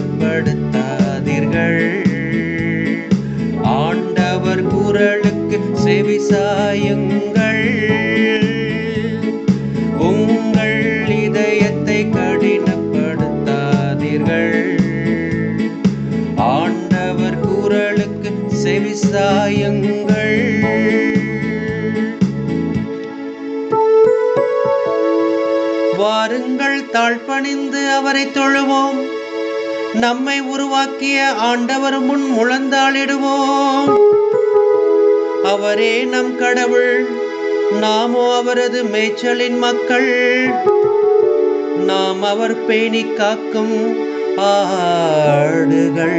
கடினப்படுத்தாதீர்கள் ஆண்டவர் குரலுக்கு செவிசாயுங்கள் உங்கள் இதயத்தை கடினப்படுத்தாதீர்கள். ஆண்டவர் குரலுக்கு செவிசாயுங்கள் வாருங்கள் தாழ்பணிந்து அவரை தொழுவோம். நம்மை உருவாக்கிய ஆண்டவர் முன் முழந்தாளிடுவோம். அவரே நம் கடவுள் நாமோ அவரது மேய்ச்சலின் மக்கள். நாம் அவர் பேணி காக்கும் ஆடுகள்.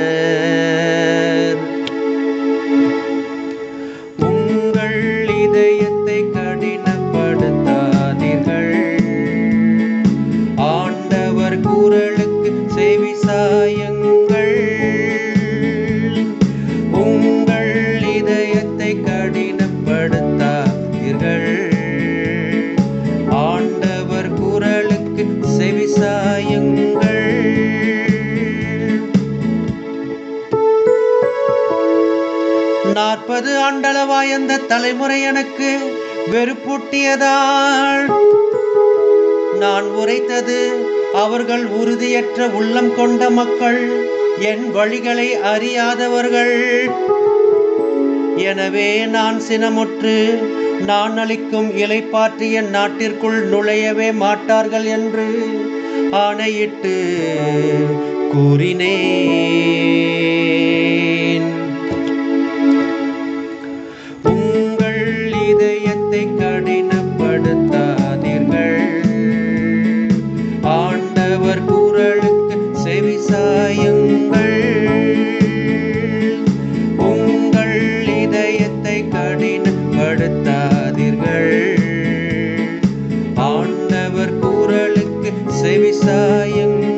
நாற்பது ஆண்டளவாய் அந்த தலைமுறை எனக்கு வெறுப்பூட்டியதால்? நான் உரைத்தது அவர்கள் உறுதியற்ற உள்ளம் கொண்ட மக்கள் என் வழிகளை அறியாதவர்கள். எனவே நான் சினமுற்று நான் அளிக்கும் இலைப்பாற்றி என் நாட்டிற்குள் நுழையவே மாட்டார்கள் என்று ஆணையிட்டு கூறினேன். ஆண்டவர் குரலுக்கு செவிசாயுங்கள்.